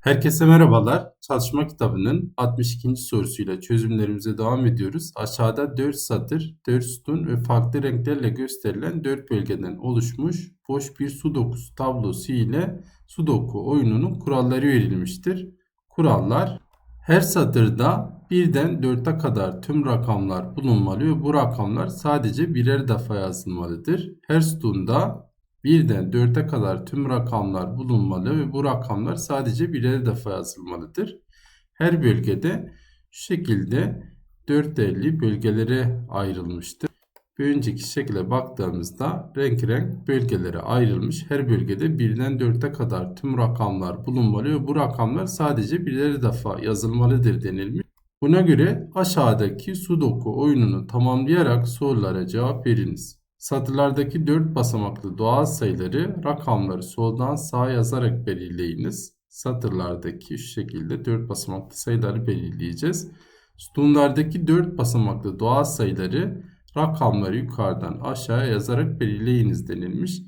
Herkese merhabalar. Çalışma kitabının 62. sorusuyla çözümlerimize devam ediyoruz. Aşağıda 4 satır, 4 sütun ve farklı renklerle gösterilen 4 bölgeden oluşmuş boş bir sudoku tablosu ile sudoku oyununun kuralları verilmiştir. Kurallar her satırda birden 4'e kadar tüm rakamlar bulunmalı ve bu rakamlar sadece birer defa yazılmalıdır. Her sütunda Birden 4'e kadar tüm rakamlar bulunmalı ve bu rakamlar sadece birer defa yazılmalıdır. Her bölgede şu şekilde 450 bölgelere ayrılmıştır. Bir önceki şekilde baktığımızda renk renk bölgelere ayrılmış. Her bölgede birden 4'e kadar tüm rakamlar bulunmalı ve bu rakamlar sadece birer defa yazılmalıdır denilmiş. Buna göre aşağıdaki sudoku oyununu tamamlayarak sorulara cevap veriniz. Satırlardaki 4 basamaklı doğal sayıları rakamları soldan sağa yazarak belirleyiniz. Satırlardaki şu şekilde 4 basamaklı sayıları belirleyeceğiz. Sütunlardaki 4 basamaklı doğal sayıları rakamları yukarıdan aşağıya yazarak belirleyiniz denilmiş.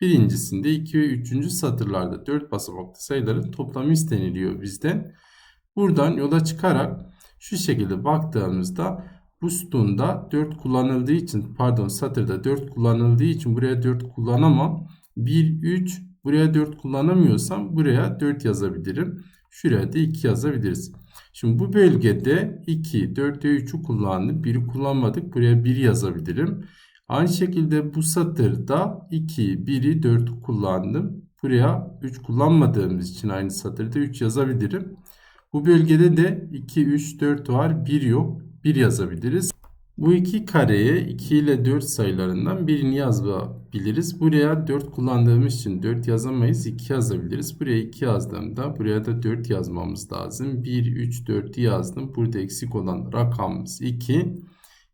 Birincisinde 2 ve 3. satırlarda 4 basamaklı sayıların toplamı isteniliyor bizden. Buradan yola çıkarak şu şekilde baktığımızda bu sütunda 4 kullanıldığı için pardon satırda 4 kullanıldığı için buraya 4 kullanamam. 1, 3 buraya 4 kullanamıyorsam buraya 4 yazabilirim. Şuraya da 2 yazabiliriz. Şimdi bu bölgede 2, 4 ve 3'ü kullandım. 1'i kullanmadık. Buraya 1 yazabilirim. Aynı şekilde bu satırda 2, 1'i 4'ü kullandım. Buraya 3 kullanmadığımız için aynı satırda 3 yazabilirim. Bu bölgede de 2, 3, 4 var. 1 yok. 1 yazabiliriz. Bu iki kareye 2 ile 4 sayılarından birini yazabiliriz. Buraya 4 kullandığımız için 4 yazamayız. 2 yazabiliriz. Buraya 2 yazdığımda buraya da 4 yazmamız lazım. 1, 3, 4'ü yazdım. Burada eksik olan rakamımız 2.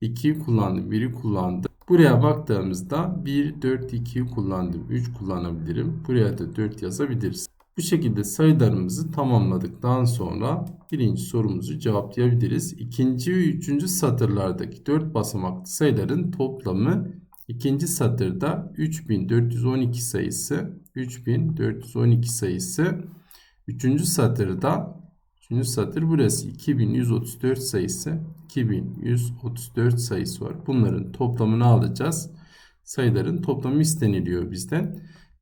2'yi kullandım. 1'i kullandım. Buraya baktığımızda 1, 4, 2'yi kullandım. 3 kullanabilirim. Buraya da 4 yazabiliriz. Bu şekilde sayılarımızı tamamladıktan sonra birinci sorumuzu cevaplayabiliriz. İkinci ve üçüncü satırlardaki 4 basamaklı sayıların toplamı ikinci satırda 3412 sayısı, 3412 sayısı, üçüncü satırda üçüncü satır burası 2134 sayısı, 2134 sayısı var. Bunların toplamını alacağız. Sayıların toplamı isteniliyor bizden.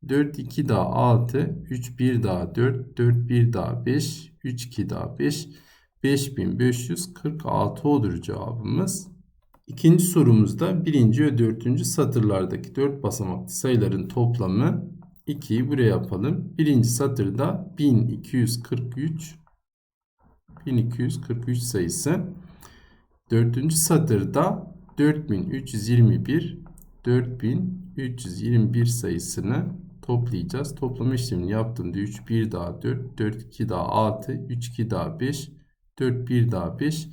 4 2 daha 6, 3 1 daha 4, 4 1 daha 5, 3 2 daha 5, 5546 olur cevabımız. İkinci sorumuzda birinci ve dördüncü satırlardaki 4 basamaklı sayıların toplamı 2'yi buraya yapalım. Birinci satırda 1243 1243 sayısı. Dördüncü satırda 4321 4321 sayısını toplayacağız. Toplama işlemini yaptığımda 3 1 daha 4, 4 2 daha 6, 3 2 daha 5, 4 1 daha 5,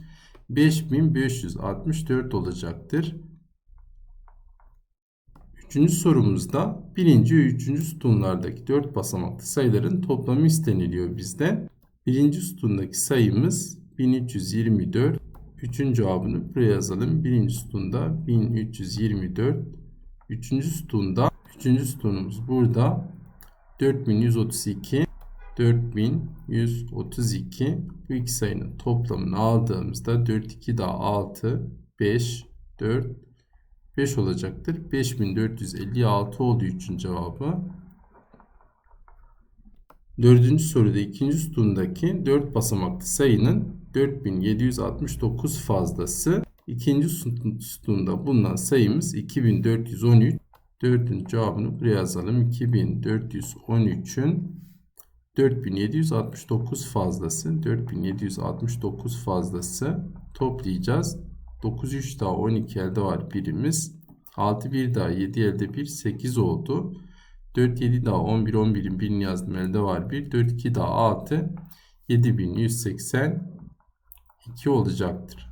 5564 olacaktır. Üçüncü sorumuzda birinci ve üçüncü sütunlardaki 4 basamaklı sayıların toplamı isteniliyor bizden. Birinci sütundaki sayımız 1324. Üçüncü cevabını buraya yazalım. Birinci sütunda 1324. Üçüncü sütunda Üçüncü sütunumuz burada. 4132 4132 bu iki sayının toplamını aldığımızda 4 2 daha 6 5 4 5 olacaktır. 5456 oldu üçün cevabı. Dördüncü soruda ikinci sütundaki 4 basamaklı sayının 4769 fazlası. İkinci sütunda bulunan sayımız 2413. Dördüncü cevabını buraya yazalım. 2413'ün 4769 fazlası. 4769 fazlası toplayacağız. 9 3 daha 12 elde var birimiz. 6 1 daha 7 elde 1 8 oldu. 4 7 daha 11 11'in birini yazdım elde var 1. 4 2 daha 6 7182 olacaktır.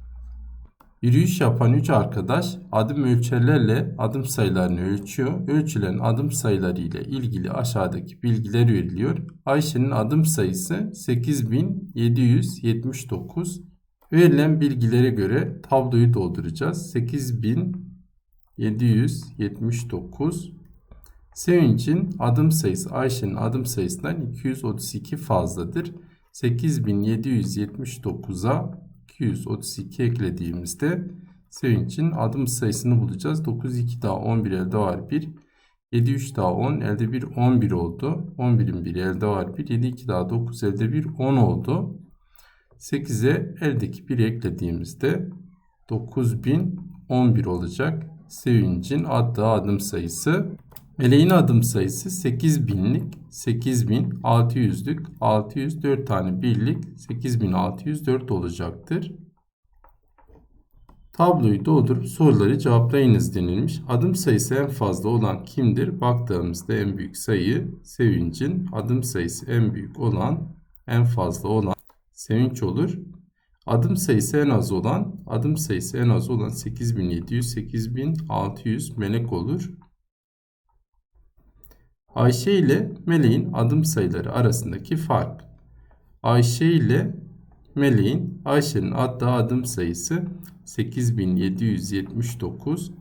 Yürüyüş yapan 3 arkadaş adım ölçerlerle adım sayılarını ölçüyor. Ölçülen adım sayıları ile ilgili aşağıdaki bilgiler veriliyor. Ayşe'nin adım sayısı 8779. Verilen bilgilere göre tabloyu dolduracağız. 8779. Sevinç'in adım sayısı Ayşe'nin adım sayısından 232 fazladır. 8779'a 232 eklediğimizde Sevinç'in adım sayısını bulacağız. 9 2 daha 11 elde var 1. 7 3 daha 10 elde 1 11 oldu. 11'in 1 elde var 1. 7 2 daha 9 elde 1 10 oldu. 8'e eldeki 1'i eklediğimizde 9011 olacak. Sevinç'in attığı adım sayısı. Meleğin adım sayısı 8000'lik, 8600'lük, 604 tane birlik 8604 olacaktır. Tabloyu doldurup soruları cevaplayınız denilmiş. Adım sayısı en fazla olan kimdir? Baktığımızda en büyük sayı Sevinç'in adım sayısı en büyük olan, en fazla olan Sevinç olur. Adım sayısı en az olan, adım sayısı en az olan 8700, 8600 melek olur. Ayşe ile Meleğin adım sayıları arasındaki fark. Ayşe ile Meleğin, Ayşe'nin attığı adım sayısı 8779.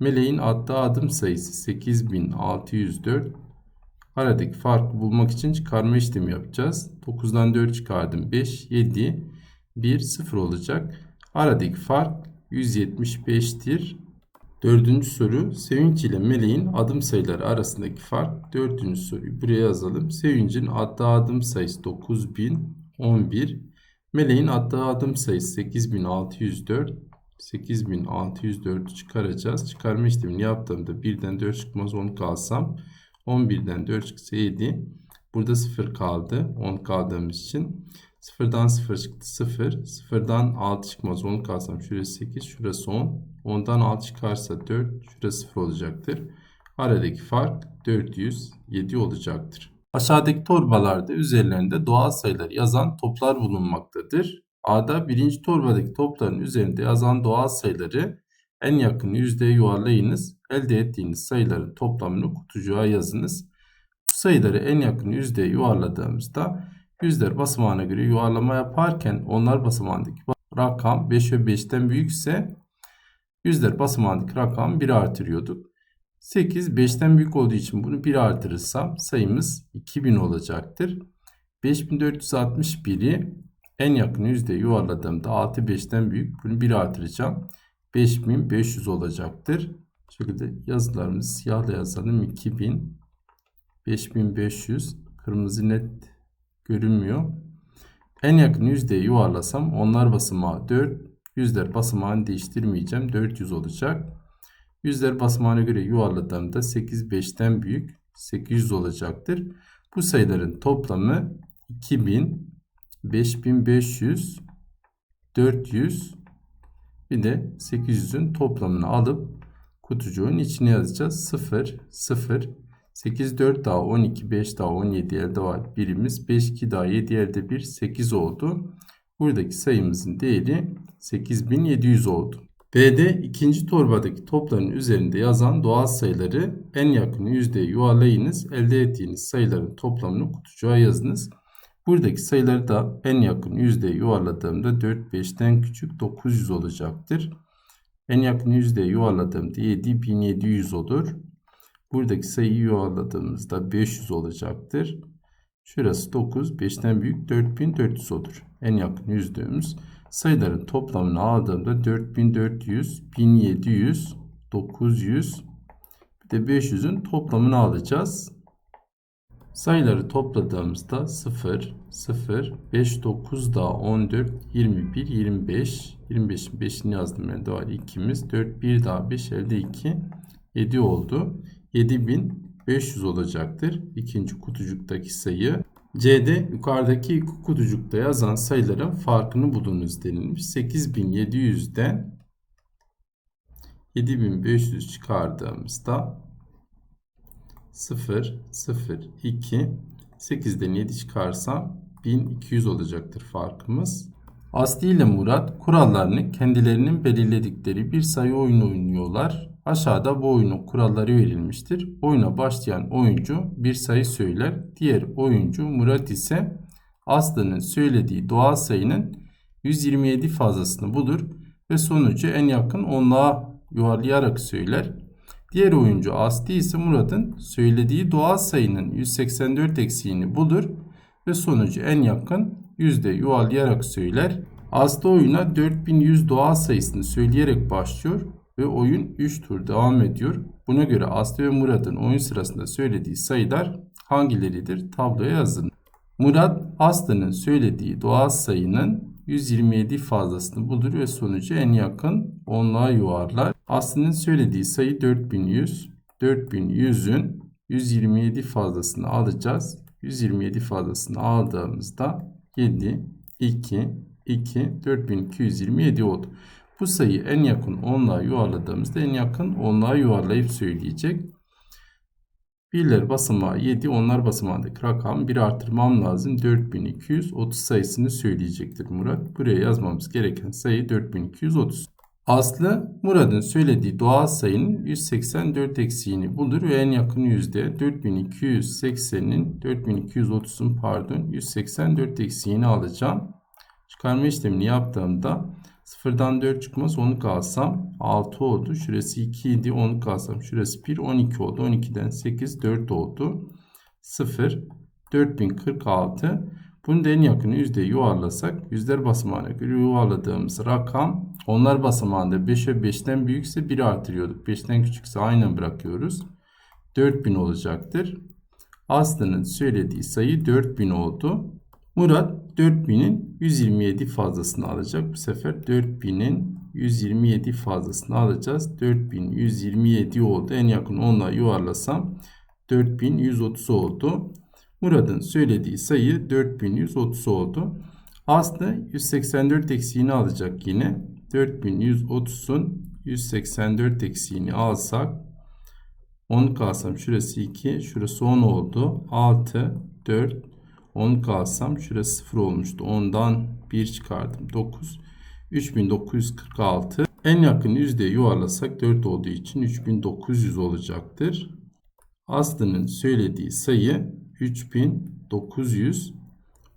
Meleğin attığı adım sayısı 8604. Aradaki farkı bulmak için çıkarma işlemi yapacağız. 9'dan 4 çıkardım. 5, 7, 1, 0 olacak. Aradaki fark 175'tir. Dördüncü soru Sevinç ile Meleğin adım sayıları arasındaki fark. Dördüncü soruyu buraya yazalım. Sevinç'in attığı adım sayısı 9011. Meleğin attığı adım sayısı 8604. 8604'ü çıkaracağız. Çıkarma işlemini yaptığımda 1'den 4 çıkmaz 10 kalsam. 11'den 4 çıksa 7. Burada 0 kaldı. 10 kaldığımız için. 0'dan 0 çıktı 0. 0'dan 6 çıkmaz 10 kalsam şurası 8 şurası 10. 10'dan 6 çıkarsa 4 şurası 0 olacaktır. Aradaki fark 407 olacaktır. Aşağıdaki torbalarda üzerlerinde doğal sayılar yazan toplar bulunmaktadır. A'da birinci torbadaki topların üzerinde yazan doğal sayıları en yakın yüzdeye yuvarlayınız. Elde ettiğiniz sayıların toplamını kutucuğa yazınız. Bu sayıları en yakın yüzdeye yuvarladığımızda yüzler basamağına göre yuvarlama yaparken onlar basamağındaki rakam 5 ve 5'ten büyükse yüzler basamağındaki rakam 1 artırıyorduk. 8 5'ten büyük olduğu için bunu 1 artırırsam sayımız 2000 olacaktır. 5461'i en yakın yüzdeye yuvarladığımda 6 5'ten büyük bunu 1 artıracağım. 5500 olacaktır. Bu şekilde yazılarımızı siyahla yazalım. 2000 5500 kırmızı net görünmüyor. En yakın yüzdeye yuvarlasam onlar basamağı 4. Yüzler basamağını değiştirmeyeceğim. 400 olacak. Yüzler basamağına göre yuvarladığımda 8 5'ten büyük 800 olacaktır. Bu sayıların toplamı 2000, 5500, 400 bir de 800'ün toplamını alıp kutucuğun içine yazacağız. 0, 0, 8, 4 daha 12, 5 daha 17 elde var. Birimiz 5, 2 daha 7 elde 1, 8 oldu. Buradaki sayımızın değeri 8700 oldu. B'de ikinci torbadaki topların üzerinde yazan doğal sayıları en yakın yüzdeye yuvarlayınız. Elde ettiğiniz sayıların toplamını kutucuğa yazınız. Buradaki sayıları da en yakın yüzdeye yuvarladığımda 4 5'ten küçük 900 olacaktır. En yakın yüzdeye yuvarladığımda 7700 olur. Buradaki sayıyı yuvarladığımızda 500 olacaktır. Şurası 9, 5'ten büyük 4400 olur. En yakın yüzdemiz. Sayıların toplamını aldığımda 4400, 1700, 900 bir de 500'ün toplamını alacağız. Sayıları topladığımızda 0, 0, 5, 9 daha 14, 21, 25. 25'in 5'ini yazdım elde var 2'miz. 4, 1 daha 5 elde 2. 7 oldu. 7500 olacaktır. İkinci kutucuktaki sayı. C'de yukarıdaki iki kutucukta yazan sayıların farkını bulunuz denilmiş. 8700'den 7500 çıkardığımızda 0, 0, 2, 8'den 7 çıkarsam 1200 olacaktır farkımız. Aslı ile Murat kurallarını kendilerinin belirledikleri bir sayı oyunu oynuyorlar. Aşağıda bu oyunun kuralları verilmiştir. Oyuna başlayan oyuncu bir sayı söyler. Diğer oyuncu Murat ise Aslı'nın söylediği doğal sayının 127 fazlasını bulur ve sonucu en yakın onluğa yuvarlayarak söyler. Diğer oyuncu Aslı ise Murat'ın söylediği doğal sayının 184 eksiğini bulur ve sonucu en yakın yüzde yuvarlayarak söyler. Aslı oyuna 4100 doğal sayısını söyleyerek başlıyor ve oyun 3 tur devam ediyor. Buna göre Aslı ve Murat'ın oyun sırasında söylediği sayılar hangileridir? Tabloya yazın. Murat Aslı'nın söylediği doğal sayının 127 fazlasını bulur ve sonucu en yakın onluğa yuvarlar. Aslı'nın söylediği sayı 4100. 4100'ün 127 fazlasını alacağız. 127 fazlasını aldığımızda 7, 2, 2, 4227 oldu. Bu sayı en yakın onluğa yuvarladığımızda en yakın onluğa yuvarlayıp söyleyecek. Birler basamağı 7, onlar basamağındaki rakam 1 artırmam lazım. 4230 sayısını söyleyecektir Murat. Buraya yazmamız gereken sayı 4230. Aslı Murat'ın söylediği doğal sayının 184 eksiğini bulur ve en yakın yüzde 4280'in 4230'un pardon 184 eksiğini alacağım. Çıkarma işlemini yaptığımda sıfırdan 4 çıkmaz 10 kalsam 6 oldu. Şurası 2 idi 10 kalsam şurası 1 12 oldu. 12'den 8 4 oldu. 0 4046 bunu da en yakın yüzdeye yuvarlasak yüzler basamağına göre yuvarladığımız rakam onlar basamağında 5'e 5'ten büyükse 1 artırıyorduk. 5'ten küçükse aynen bırakıyoruz. 4000 olacaktır. Aslı'nın söylediği sayı 4000 oldu. Murat 4000'in 127 fazlasını alacak. Bu sefer 4000'in 127 fazlasını alacağız. 4127 oldu. En yakın onunla yuvarlasam 4130 oldu. Murat'ın söylediği sayı 4130 oldu. Aslı 184 eksiğini alacak yine. 4130'un 184 eksiğini alsak 10 kalsam şurası 2 şurası 10 oldu. 6 4 10 kalsam şurası 0 olmuştu. 10'dan 1 çıkardım. 9 3946 en yakın yüzdeye yuvarlasak 4 olduğu için 3900 olacaktır. Aslı'nın söylediği sayı 3900.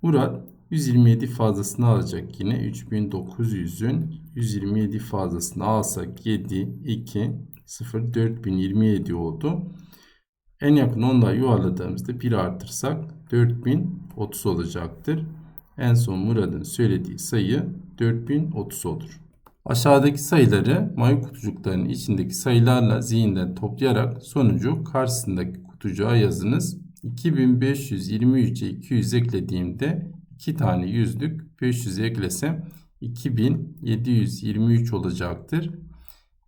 Murat 127 fazlasını alacak yine. 3900'ün 127 fazlasını alsak 7, 2, 0, 4027 oldu. En yakın onla yuvarladığımızda 1 artırsak 4030 olacaktır. En son Murat'ın söylediği sayı 4030 olur. Aşağıdaki sayıları mayu kutucuklarının içindeki sayılarla zihinden toplayarak sonucu karşısındaki kutucuğa yazınız. 2523'e 200 eklediğimde 2 tane yüzlük 500 eklesem 2723 olacaktır.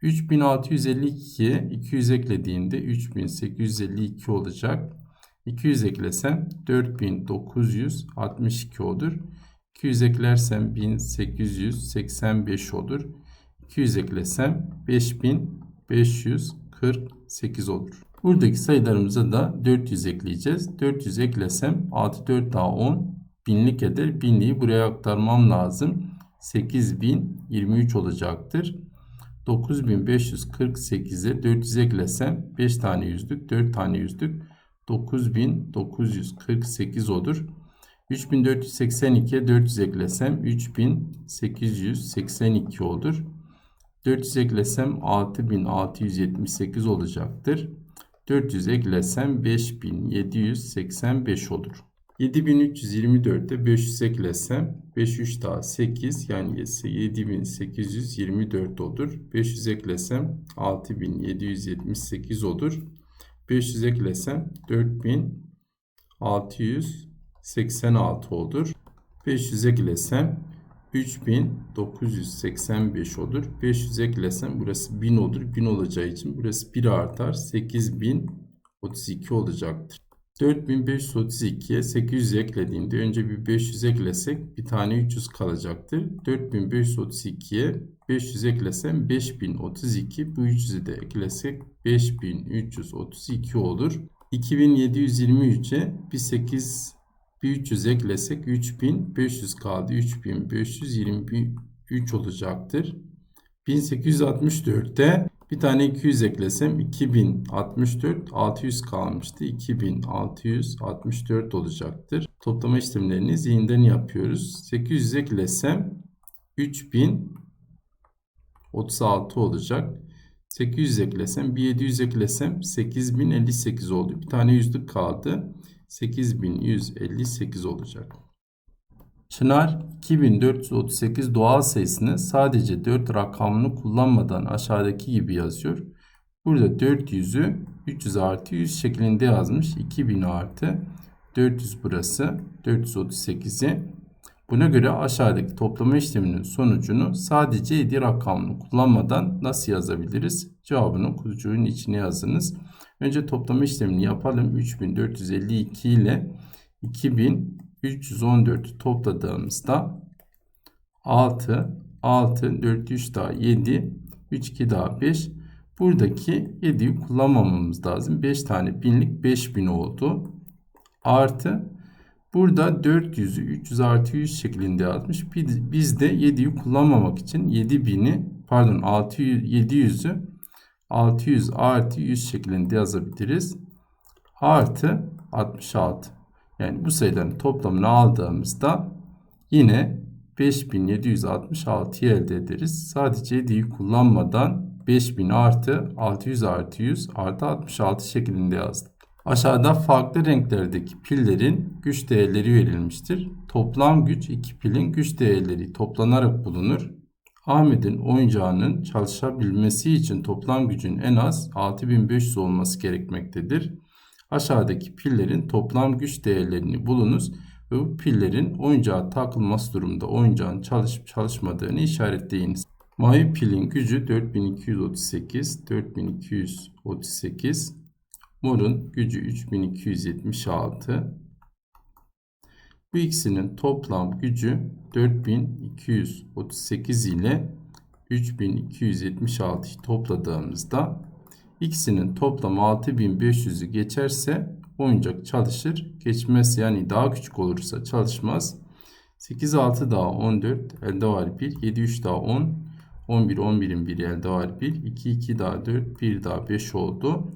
3652'ye 200 eklediğimde 3852 olacak. 200 eklesem 4962 olur. 200 eklersem 1885 olur. 200 eklesem 5548 olur. Buradaki sayılarımıza da 400 ekleyeceğiz. 400 eklesem 6 4 daha 10 binlik eder. Binliği buraya aktarmam lazım. 8023 olacaktır. 9548'e 400 eklesem 5 tane yüzlük 4 tane yüzlük 9948 olur. 3482'ye 400 eklesem 3882 olur. 400 eklesem 6678 olacaktır. 400 eklesem 5785 olur. 7324'te 500 eklesem 5 3 daha 8 yani 7824 olur. 500 eklesem 6778 olur. 500 eklesem 4686 olur. 500 eklesem 3985 olur. 500 eklesem burası 1000 olur. 1000 olacağı için burası 1 artar. 8032 olacaktır. 4532'ye 800 eklediğimde önce bir 500 eklesek bir tane 300 kalacaktır. 4532'ye 500 eklesem 5032 bu 300'ü de eklesek 5332 olur. 2723'e bir 8 bir 300 eklesek 3500 kaldı. 3523 olacaktır. 1864'te bir tane 200 eklesem 2064 600 kalmıştı. 2664 olacaktır. Toplama işlemlerini zihinden yapıyoruz. 800 eklesem 3036 olacak. 800 eklesem 1700 eklesem 8058 oldu. Bir tane yüzlük kaldı. 8158 olacak. Çınar 2438 doğal sayısını sadece 4 rakamını kullanmadan aşağıdaki gibi yazıyor. Burada 400'ü 300 artı 100 şeklinde yazmış. 2000 artı 400 burası 438'i. Buna göre aşağıdaki toplama işleminin sonucunu sadece 7 rakamını kullanmadan nasıl yazabiliriz? Cevabını kutucuğun içine yazınız. Önce toplama işlemini yapalım. 3452 ile 2314'ü topladığımızda 6, 6, 4, 3 daha 7, 3, 2 daha 5. Buradaki 7'yi kullanmamamız lazım. 5 tane binlik 5000 oldu. Artı burada 400'ü 300 artı 100 şeklinde yazmış. Biz de 7'yi kullanmamak için 7000'i pardon 600, 700'ü 600 artı 100 şeklinde yazabiliriz. Artı 66. Yani bu sayıların toplamını aldığımızda yine 5766'yı elde ederiz. Sadece 7'yi kullanmadan 5000 artı 600 artı 100 artı 66 şeklinde yazdık. Aşağıda farklı renklerdeki pillerin güç değerleri verilmiştir. Toplam güç iki pilin güç değerleri toplanarak bulunur. Ahmet'in oyuncağının çalışabilmesi için toplam gücün en az 6500 olması gerekmektedir. Aşağıdaki pillerin toplam güç değerlerini bulunuz ve bu pillerin oyuncağa takılması durumunda oyuncağın çalışıp çalışmadığını işaretleyiniz. Mavi pilin gücü 4238, 4238. Morun gücü 3276. Bu ikisinin toplam gücü 4238 ile 3276 topladığımızda ikisinin toplamı 6500'ü geçerse oyuncak çalışır. Geçmez yani daha küçük olursa çalışmaz. 8 6 daha 14 elde var 1 7 3 daha 10 11 11'in bir elde var 1 2 2 daha 4 1 daha 5 oldu.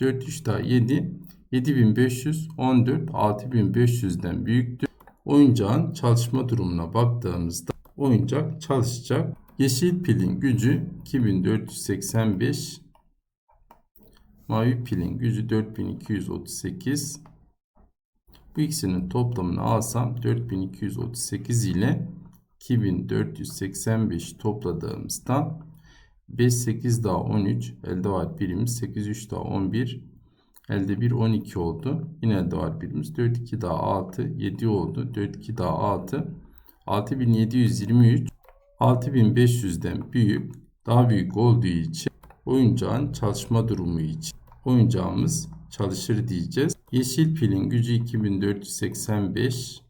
4 3 daha 7 7500 14 6500'den büyüktür. Oyuncağın çalışma durumuna baktığımızda oyuncak çalışacak. Yeşil pilin gücü 2485 Mavi pilin gücü 4238. Bu ikisinin toplamını alsam 4238 ile 2485 topladığımızda 5 8 daha 13 elde var birimiz 8 3 daha 11 elde 1 12 oldu. Yine elde var birimiz 4 2 daha 6 7 oldu. 4 2 daha 6 6723 6500'den büyük daha büyük olduğu için oyuncağın çalışma durumu için oyuncağımız çalışır diyeceğiz. Yeşil pilin gücü 2485.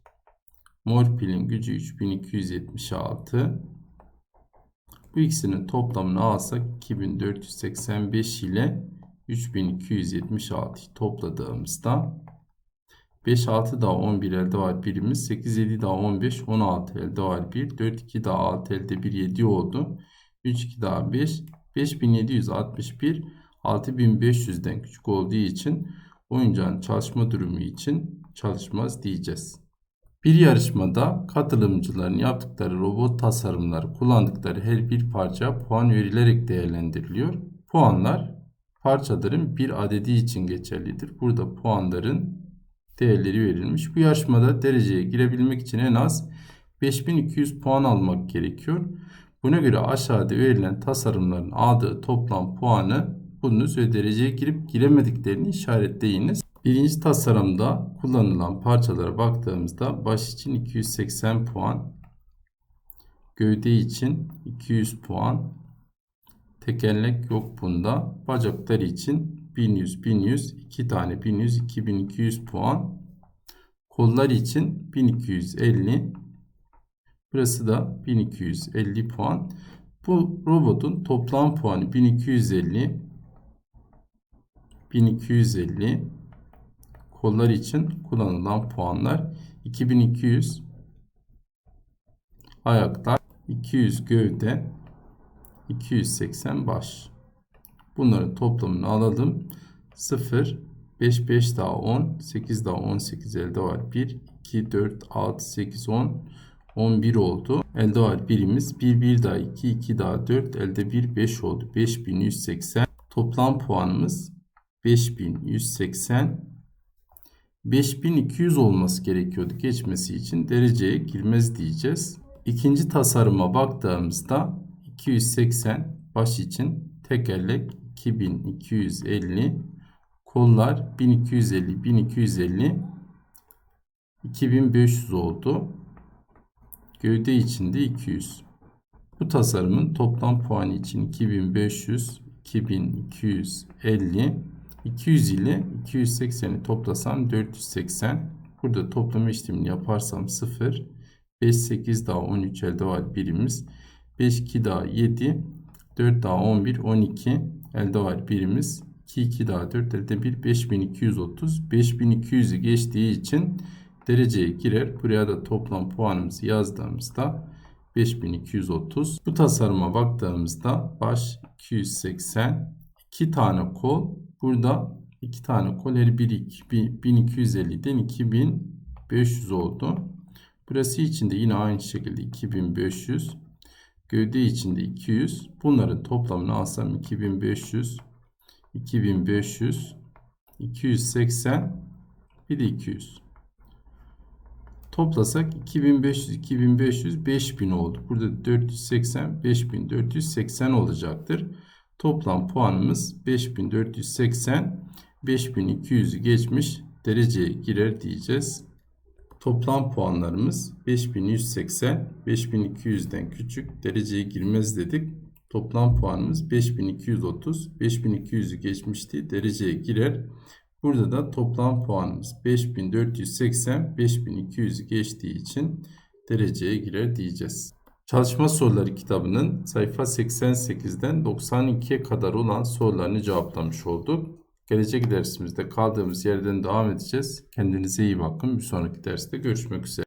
Mor pilin gücü 3276. Bu ikisinin toplamını alsak 2485 ile 3276 topladığımızda 5 6 daha 11 elde var birimiz. 8 7 daha 15 16 elde var 1. 4 2 daha 6 elde 1 7 oldu. 3 2 daha 5 5761 6500'den küçük olduğu için oyuncağın çalışma durumu için çalışmaz diyeceğiz. Bir yarışmada katılımcıların yaptıkları robot tasarımları kullandıkları her bir parça puan verilerek değerlendiriliyor. Puanlar parçaların bir adedi için geçerlidir. Burada puanların değerleri verilmiş. Bu yarışmada dereceye girebilmek için en az 5200 puan almak gerekiyor. Buna göre aşağıda verilen tasarımların aldığı toplam puanı bulunuz ve dereceye girip giremediklerini işaretleyiniz. Birinci tasarımda kullanılan parçalara baktığımızda baş için 280 puan, gövde için 200 puan, tekerlek yok bunda. Bacaklar için 1100, 1100, 2 tane 1100, 2200 puan. Kollar için 1250. Burası da 1250 puan. Bu robotun toplam puanı 1250. 1250 kollar için kullanılan puanlar 2200 ayaklar 200 gövde 280 baş. Bunların toplamını alalım. 0 5 5 daha 10 8 daha 18 elde var. 1 2 4 6 8 10 11 oldu. Elde var birimiz. 1 1 daha 2 2 daha 4 elde 1 5 oldu. 5180 toplam puanımız 5180 5200 olması gerekiyordu geçmesi için dereceye girmez diyeceğiz. İkinci tasarıma baktığımızda 280 baş için tekerlek 2250 kollar 1250 1250 2500 oldu. Gövde içinde 200. Bu tasarımın toplam puanı için 2500 2250 200 ile 280'i toplasam 480. Burada toplama işlemini yaparsam 0. 5 8 daha 13 elde var birimiz. 5 2 daha 7. 4 daha 11 12 elde var birimiz. 2 2 daha 4 elde 1 5230. 5200'ü geçtiği için dereceye girer. Buraya da toplam puanımızı yazdığımızda 5230. Bu tasarıma baktığımızda baş 280 2 tane kol burada 2 tane kol her biri 1250'den 2500 oldu. Burası için de yine aynı şekilde 2500. Gövde içinde 200. Bunların toplamını alsam 2500 2500 280 bir de 200. Toplasak 2500 2500 5000 oldu. Burada 480 5480 olacaktır. Toplam puanımız 5480 5200'ü geçmiş dereceye girer diyeceğiz. Toplam puanlarımız 5180 5200'den küçük dereceye girmez dedik. Toplam puanımız 5230 5200'ü geçmişti dereceye girer. Burada da toplam puanımız 5480 5200'ü geçtiği için dereceye girer diyeceğiz. Çalışma soruları kitabının sayfa 88'den 92'ye kadar olan sorularını cevaplamış olduk. Gelecek dersimizde kaldığımız yerden devam edeceğiz. Kendinize iyi bakın. Bir sonraki derste görüşmek üzere.